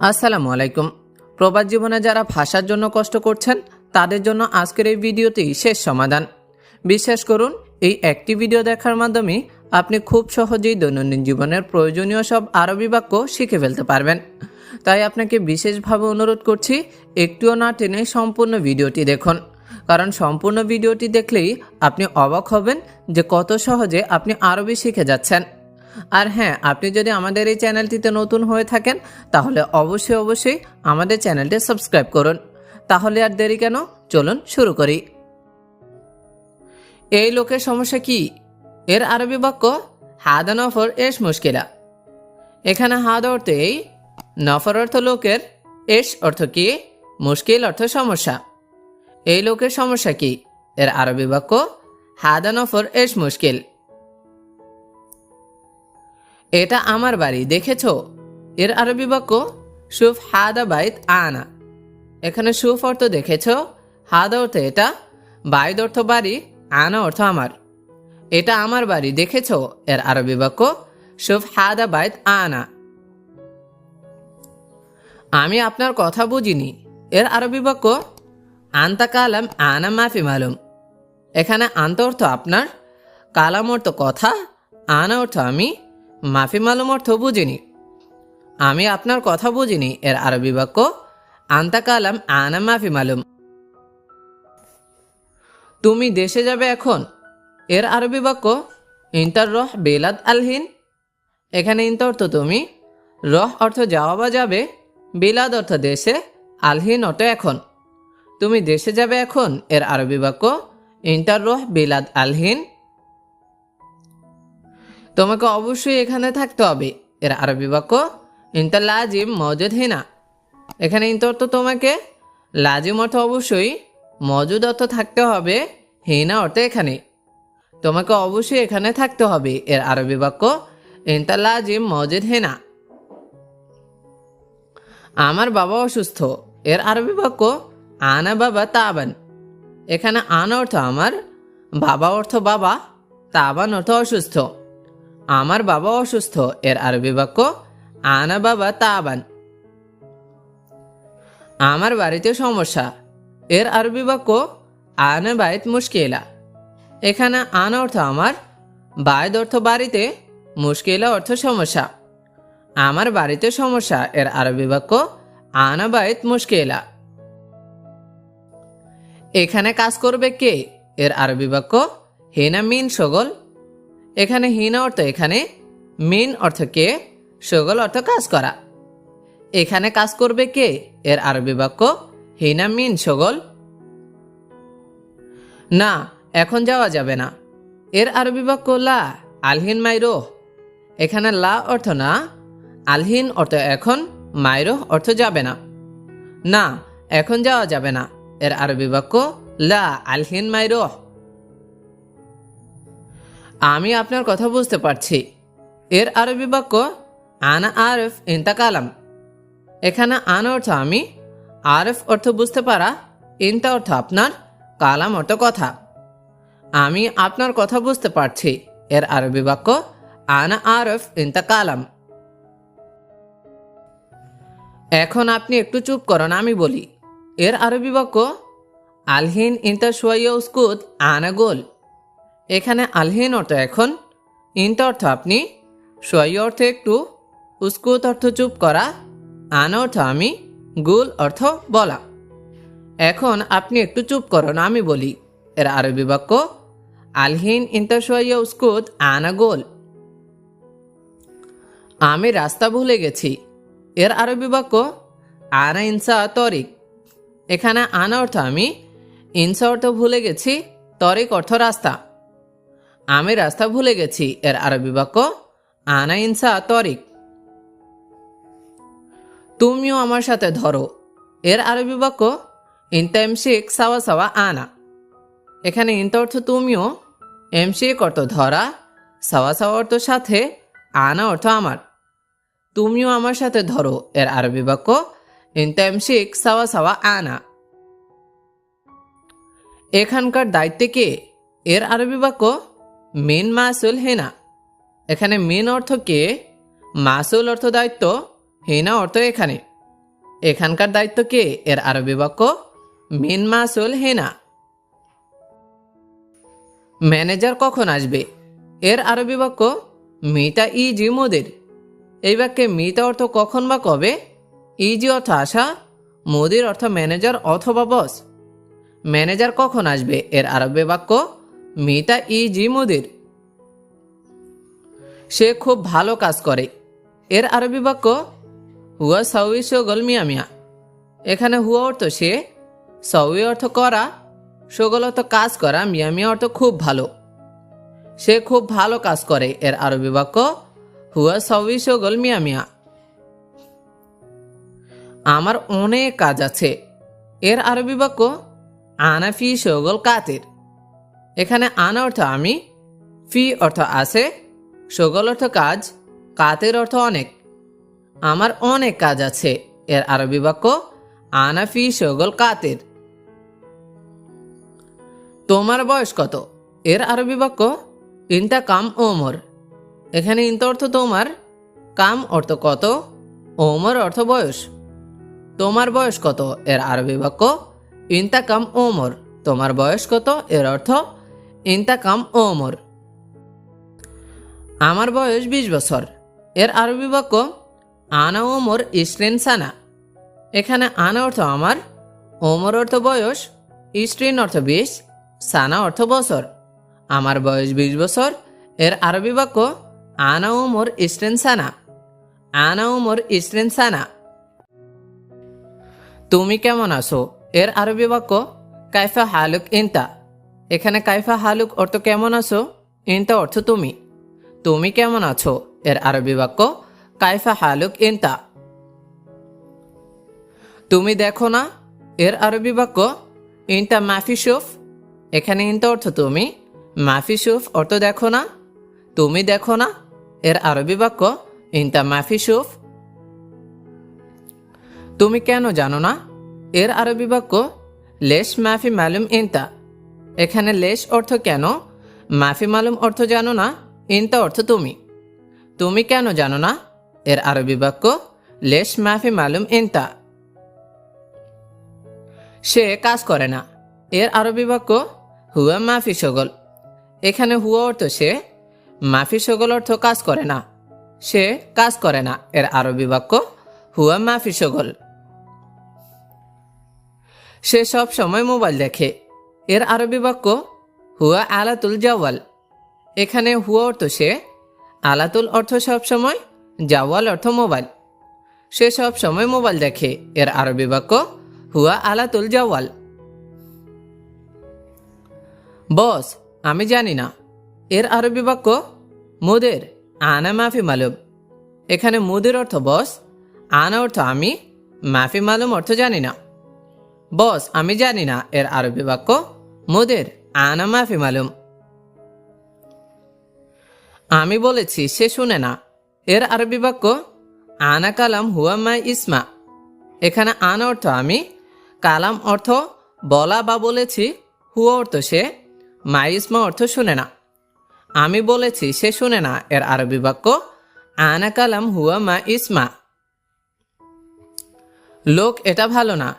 আসসালামু আলাইকুম। প্রবাস জীবনে যারা ভাষার জন্য কষ্ট করছেন, তাদের জন্য আজকের এই ভিডিওটি শেষ সমাধান। বিশ্বাস করুন, এই একটি ভিডিও দেখার মাধ্যমে আপনি খুব সহজেই দৈনন্দিন জীবনের প্রয়োজনীয় সব আরবি বাক্য শিখে ফেলতে পারবেন। তাই আপনাকে বিশেষভাবে অনুরোধ করছি, একটুও না টেনে সম্পূর্ণ ভিডিওটি দেখুন। কারণ সম্পূর্ণ ভিডিওটি দেখলেই আপনি অবাক হবেন যে কত সহজে আপনি আরবি শিখে যাচ্ছেন। আর হ্যাঁ আপনি যদি আমাদের এই চ্যানেলটিতে নতুন হয়ে থাকেন, তাহলে অবশ্যই অবশ্যই আমাদের চ্যানেলটি সাবস্ক্রাইব করুন। তাহলে আর দেরি কেন? চলুন শুরু করি। এই লোকের সমস্যা কি? এর আরবি বাক্য, হাদা নফর এস মুশকিলা। এখানে হাদ অর্থ এই, নফর অর্থ লোকের, এস অর্থ কি? মুশকিল অর্থ সমস্যা। এই লোকের সমস্যা কি? এর আরবি বাক্য, হাদা নফর এস মুশকিল। এটা আমার বাড়ি, দেখেছ? এর আরবি বাক্য, সুফ হাদা বাইত আনা। এখানে সুফ অর্থ দেখেছ? হাদা অর্থ এটা বাইদ অর্থ বাড়ি, আনা অর্থ আমার। এটা আমার বাড়ি, দেখেছ? এর আরবি বাক্য, সুফ হাদা বাইত আনা। আমি আপনার কথা বুঝিনি। এর আরবি বাক্য, আন্তা কালাম আনা মাফি মালুম। এখানে আন্ত অর্থ আপনার, কালাম অর্থ কথা, আনা অর্থ আমি মাফি মালুম অর্থ বুঝিনি। আমি আপনার কথা বুঝিনি, এর আরবি বাক্য, আন্তা কালাম আনা মাফি মালুম। তুমি দেশে যাবে এখন, এর আরবি বাক্য ইন্টার রহ বেলাদ আলহিন এখানে ইন্তা অর্থ তুমি, রহ অর্থ যাওয়া বা যাবে, বিলাদ অর্থ দেশে আলহিন অর্থ এখন। তুমি দেশে যাবে এখন, এর আরবি বাক্য ইন্টার রহ বিলাদ আলহিন তোমাকে অবশ্যই এখানে থাকতে হবে। এর আরবি বাক্য ইন্টার লাজিম মজুদ হিনা। এখানে ইন্ত অর্থ তোমাকে, লাজিম অর্থ অবশ্যই মজুদ অর্থ থাকতে হবে, হিনা অর্থ এখানে। তোমাকে অবশ্যই এখানে থাকতে হবে। এর আরবি বাক্য ইন্টার লাজিম মজুদ হিনা। আমার বাবা অসুস্থ। এর আরবি বাক্য, আনা বাবা তাবান। এখানে আনা অর্থ আমার, বাবা অর্থ বাবা, তাবান অর্থ অসুস্থ। আমার বাবা অসুস্থ, এর আরবি বাক্য, আনা বাবা তাবান। আমার বাড়িতে সমস্যা, এর আরবি বাক্য, আনা বাইত মুশকিলা। এখানে আনা অর্থ আমার বায়দ অর্থ বাড়িতে, মুশকিলা অর্থ সমস্যা। আমার বাড়িতে সমস্যা, এর আরবি বাক্য, আনা বাইত মুশকিলা। এখানে কাজ করবে কে? এর আরবি বাক্য, হেনা মিন সগল। এখানে হিনা অর্থ এখানে, মিন অর্থ কে? সগল অর্থ কাজ করা। এখানে কাজ করবে কে? এর আরবি বাক্য, হিনা মিন সগল। না, এখন যাওয়া যাবে না। এর আরবি বাক্য লা, আলহিন মাইরো এখানে লা অর্থ না, আলহিন অর্থ এখন মাইরো অর্থ যাবে না। না, এখন যাওয়া যাবে না। এর আরবি বাক্য, লা, আলহিন মাইরো আমি আপনার কথা বুঝতে পারছি। এর আরবি বাক্য, আনা আরফ ইন্তাকালাম। এখানে আনা অর্থ আমি আরফ অর্থ বুঝতে পারা ইন্তা অর্থ আপনার কালাম অর্থ কথা আমি আপনার কথা বুঝতে পারছি। এর আরবি বাক্য, আনা আরফ ইন্তাকালাম এখন আপনি একটু চুপ করুন, আমি বলি। এর আরবি বাক্য, আলহিন ইন্তা সোয়াইয়া উস্কুত, আনা গোল। এখানে আলহীন অর্থ এখন ইন্তা অর্থ আপনি সোয়াইয়া অর্থ একটু, উস্কুত অর্থ চুপ করা, আন অর্থ আমি, গুল অর্থ বলা। এখন আপনি একটু চুপ করুন, আমি বলি, এর আরবি বাক্য আলহিন ইন্তা সোয়াইয়া উস্কুত, আনা, গোল। আমি রাস্তা ভুলে গেছি, এর আরবি বাক্য আনা, ইনসা, তরিক। এখানে আনা অর্থ আমি, ইনসা অর্থ ভুলে গেছি, তরিক অর্থ রাস্তা। আমি রাস্তা ভুলে গেছি, এর আরবি বাক্য, আনা ইনসা তরিক। তুমিও আমার সাথে ধরো। এর আরবি বাক্য ইনতা এমশিক সাওয়া সাওয়া আনা। এখানে ইনতা অর্থ তুমিও, এমশিক অর্থ ধরা, সাওয়া সাওয়া অর্থ সাথে, আনা অর্থ আমার। তুমিও আমার সাথে ধরো, এর আরবি বাক্য, ইনতামশিক সাওয়া সাওয়া আনা। এখানকার দায়িত্বে কে? এর আরবি বাক্য মিন মাসুল হেনা। এখানে মিন অর্থ কে? মাসুল অর্থ দায়িত্ব, হেনা অর্থ এখানে। এখানকার দায়িত্ব কে? এর আরবি বাক্য মিন মাসুল হেনা। ম্যানেজার কখন আসবে? এর আরবি বাক্য মিতা ইজি মোদের। এই বাক্যে মিতা অর্থ কখন বা কবে? ইজি অর্থ আসা, মোদির অর্থ ম্যানেজার অথবা বস। ম্যানেজার কখন আসবে? এর আরবি বাক্য মিতা ইজি মোদের। সে খুব ভালো কাজ করে। এর আরবি বাক্য, হুয়া সাউই সগল মিয়া মিয়া। এখানে হুয়া অর্থ সে, সাউই অর্থ করা, সগল অর্থ কাজ করা, মিয়া মিয়া অর্থ খুব ভালো। সে খুব ভালো কাজ করে। এর আরবি বাক্য, হুয়া সাউই সগল মিয়া মিয়া। আমার অনেক কাজ আছে। এর আরবি বাক্য আনাফি সগল কাতের। এখানে আনা অর্থ আমি, ফি অর্থ আছে, সগল অর্থ কাজ, কাতের অর্থ অনেক। আমার অনেক কাজ আছে, এর আরবি বাক্য, আনা ফি সগল কাতের। তোমার বয়স কত? এর আরবি বাক্য, ইনতা কাম ওমর। এখানে ইনতা অর্থ তোমার, কাম অর্থ কত, ওমর অর্থ বয়স। তোমার বয়স কত? এর আরবি বাক্য, ইনতা কাম ওমর। তোমার বয়স কত? এর অর্থ ইনতা কাম ওমর। আমার বয়স বিশ বছর। এর আরবি বাক্য, আনা ওমর ইসরেন সানা। এখানে আনা অর্থ আমার, ওমর অর্থ বয়স ইস্ট্রিন অর্থ বিশ, সানা অর্থ বছর। আমার বয়স বিশ বছর, এর আরবি বাক্য, আনা ওমর ইস্ট্রেন সানা। আনা ওমর ইস্ট্রেন সানা। তুমি কেমন আছো? এর আরবি বাক্য, কাইফা হালুক ইনতা। এখানে কাইফা, হালুক, অর্থ কেমন আছো? ইনতা অর্থ তুমি। তুমি কেমন আছো? এর আরবি বাক্য, কাইফা, হালুক, ইনতা। তুমি দেখো না? এর আরবি বাক্য, ইনতা মাফি সুফ। এখানে ইনতা অর্থ তুমি। মাফি সুফ অর্থ দেখো না? তুমি দেখো না? এর আরবি বাক্য, ইনতা মাফি সুফ। তুমি কেন জানো না? এর আরবি বাক্য, লেশ মাফি মালুম ইনতা। এখানে লেশ অর্থ কেন? মাফি মালুম অর্থ জানো না, ইনতা অর্থ তুমি। তুমি কেন জানো না? এর আরবি বাক্য, লেশ, মাফি মালুম, ইনতা। সে কাজ করে না। এর আরবি বাক্য, হুয়া মাফি সগল। এখানে হুয়া অর্থ সে, মাফি সগল অর্থ কাজ করে না। সে কাজ করে না। এর আরবি বাক্য, হুয়া মাফি সগল। সে সব সময় মোবাইল দেখে। এর আরবি বাক্য হুয়া আলাতুল জাওয়াল। এখানে হুয়া অর্থ সে, আলাতুল অর্থ সব সময়, জাওয়াল অর্থ মোবাইল। সে সব সময় মোবাইল দেখে, এর আরবি বাক্য হুয়া আলাতুল জাওয়াল। বস, আমি জানি না। এর আরবি বাক্য মুদের, আনা মাফি মালুম। এখানে মুদের অর্থ বস, আনা অর্থ আমি, মাফি মালুম অর্থ জানি না। বস, আমি জানি না, এর আরবি বাক্য মুদের, আনা মাফি মালুম। আমি বলেছি, সে শুনে না। এর আরবি বাক্য, আনা কালাম হুয়া মাই ইসমা। এখানে আনা অর্থ আমি, কালাম অর্থ বলা বা বলেছি, হুয়া অর্থ সে, মাই ইসমা অর্থ শুনে না। আমি বলেছি, সে শুনে না। এর আরবি বাক্য, আনা কালাম হুয়া মা ইসমা। লোক, এটা ভালো না।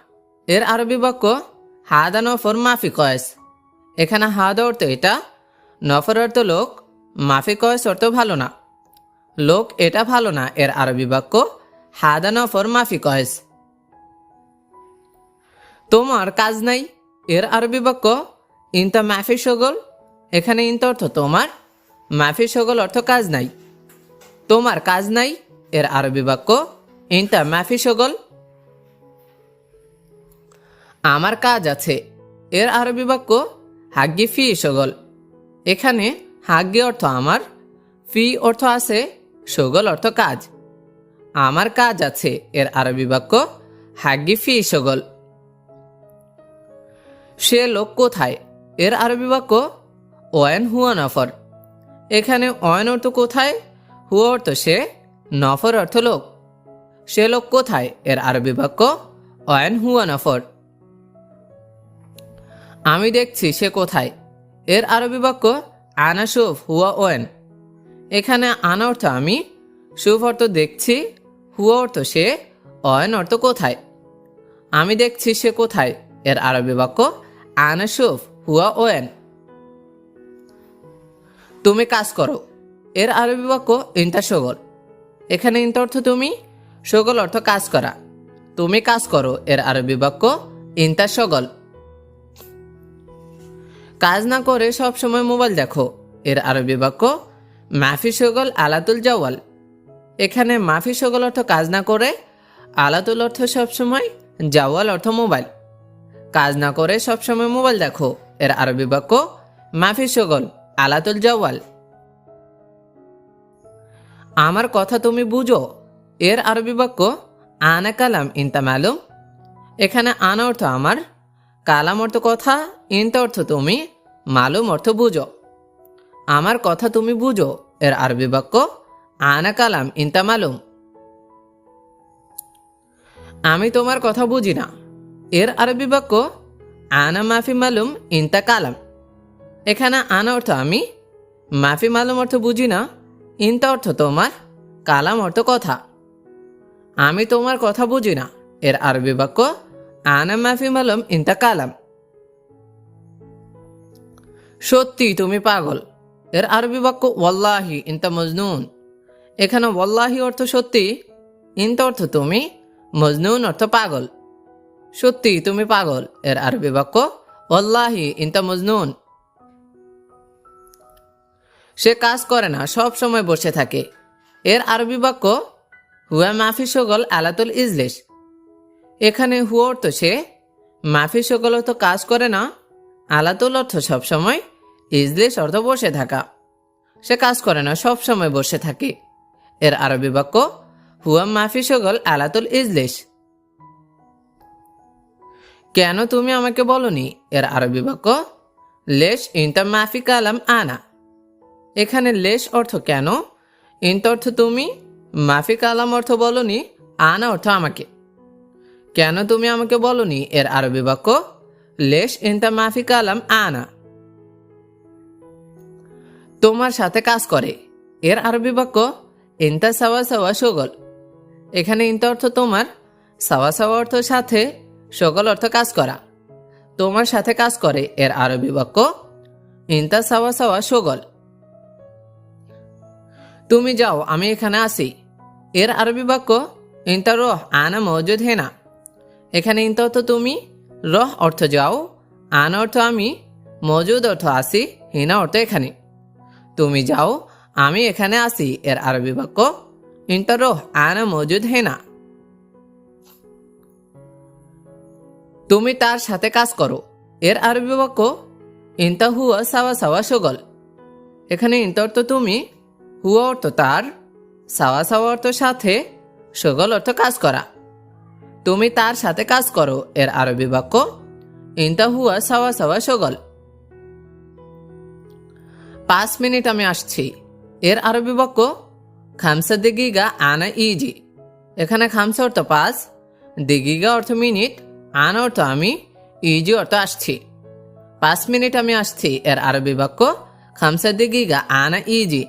এর আরবি বাক্য হাদা ফর মাফি কয়েস। এখানে হাদা অর্থ এটা, নফর অর্থ লোক, মাফি কয়েস অর্থ ভালো না। লোক এটা ভালো না, এর আরবি বাক্য হাদা নফর, মাফি কয়েস। তোমার কাজ নাই, এর আরবি বাক্য, ইনতা মাফি সগল, এখানে ইনতা অর্থ তোমার, মাফি সগল অর্থ কাজ নাই। তোমার কাজ নাই, এর আরবি বাক্য, ইনতা মাফি সগল। আমার কাজ আছে, এর আরবি বাক্য হাগ্গি ফি সগল। এখানে হাগ্গি অর্থ আমার, ফি অর্থ আছে, সগল অর্থ কাজ। আমার কাজ আছে, এর আরবি বাক্য হাগ্গি ফি সগল। সে লোক কোথায়? এর আরবি বাক্য, ওয়েন হুয়া নফর। এখানে অয়ন অর্থ কোথায়? হুয়া অর্থ সে, নফর অর্থ লোক। সে লোক কোথায়? এর আরবি বাক্য অয়ন হুয়া নফর। আমি দেখছি সে কোথায়। এর আরবি বাক্য, আনা সুফ হুয়া ওয়েন। এখানে আনা অর্থ আমি সুফ অর্থ দেখছি, হুয়া অর্থ সে অয়েন অর্থ কোথায়। আমি দেখছি সে কোথায়। এর আরবি বাক্য, আনা শুফ হুয়া ওয়েন। তুমি কাজ করো। এর আরবি বাক্য, ইন্টা সগল। এখানে ইন্টা অর্থ তুমি, সগল অর্থ কাজ করা। তুমি কাজ করো। এর আরবি বাক্য, ইন্টা সগল। কাজ না করে সব সময় মোবাইল দেখো। এর আরবি বাক্য, মাফি সগল আলাতুল জওয়াল। এখানে মাফি সগল অর্থ কাজ না করে, আলাতুল অর্থ সবসময় জাওয়াল অর্থ মোবাইল। কাজ না করে সবসময় মোবাইল দেখো। এর আরবি বাক্য, মাফি সগল আলাতুল জওয়াল। আমার কথা তুমি বুঝো। এর আরবি বাক্য, আনা কালাম ইনতা মালুম। এখানে আনা অর্থ আমার কালাম অর্থ কথা ইনতা অর্থ তুমি মালুম অর্থ বুঝো। আমার কথা তুমি বুঝো, এর আরবি বাক্য, আনা কালাম ইনতা মালুম। আমি তোমার কথা বুঝি না। এর আরবি বাক্য, আনা মাফি মালুম ইনতা কালাম। এখানে আনা অর্থ আমি, মাফি মালুম অর্থ বুঝি না, ইনতা অর্থ তোমার, কালাম অর্থ কথা। আমি তোমার কথা বুঝি না, এর আরবি বাক্য আনা মাফি মালুম ইনতা কালাম সত্যি, তুমি পাগল। এর আরবি বাক্য ওয়াল্লাহি ইনতা মজনুন। এখানে ওয়াল্লাহি অর্থ সত্যি ইনতা অর্থ তুমি, মজনুন অর্থ পাগল। সত্যি, তুমি পাগল। এর আরবি বাক্য ওয়াল্লাহি ইনতা মজনুন। সে কাজ করে না, সব সময় বসে থাকে। এর আরবি বাক্য, হুয়া মাফি সগল আলাতুল ইজলিশ। এখানে হুয়া অর্থ সে মাফি সগল অর্থ কাজ করে না, আলাতুল অর্থ সবসময় ইজলিশ অর্থ বসে থাকা। সে কাজ করে না, সব সময় বসে থাকে। এর আরবি বাক্য, হুয়া মাফি সগল আলাতুল ইজলিশ কেন তুমি আমাকে বলনি? এর আরবি বাক্য, লেশ ইন্টা মাফি কালাম আনা। এখানে লেশ অর্থ কেন? ইন্ত অর্থ তুমি, মাফি কালাম অর্থ বলনি, আনা অর্থ আমাকে। কেন তুমি আমাকে বলনি? এর আরবি বাক্য, লেশ ইন্তা মাফি কালাম আনা। তোমার সাথে কাজ করে। এর আরবি বাক্য, ইন্তা সাওয়া সাওয়া সগল এখানে ইন্তা অর্থ তোমার, সাওয়া সাওয়া অর্থ সাথে সকল অর্থ কাজ করা। তোমার সাথে কাজ করে। এর আরবি বাক্য, ইন্তা সাওয়া সাওয়া সগল তুমি যাও, আমি এখানে আসি। এর আরবি বাক্য, ইন্তা রহ আনা মজুদ হেনা। এখানে ইন্ত অর্থ তুমি, রহ অর্থ যাও, আন অর্থ আমি, মজুদ অর্থ আসি, হিনা অর্থ এখানে। তুমি যাও, আমি এখানে আসি, এর আরবি বাক্য, ইন্তা রহ, আনা, মজুদ, হেনা। তুমি তার সাথে কাজ করো, এর আরবি বাক্য, ইন্তা হুয়া সাওয়া সাওয়া সগল। এখানে ইন্তা অর্থ তুমি, হুয়া অর্থ তার, সাওয়া সাওয়া অর্থ সাথে, সগল অর্থ কাজ করা। তুমি তার সাথে কাজ করো, এর আরবি বাক্য, ইন্তা হুয়া সাওয়া সাওয়া সগল পাঁচ মিনিট আমি আসছি। এর আরবি বাক্য, খামসা দিগিগা আনা ইজি। এখানে খামসা অর্থ পাঁচ, দিগিগা অর্থ মিনিট, আনা অর্থ আমি, ইজি অর্থ আসছি। পাঁচ মিনিট আমি আসছি। এর আরবি বাক্য, খামসা দিগিগা আনা ইজি।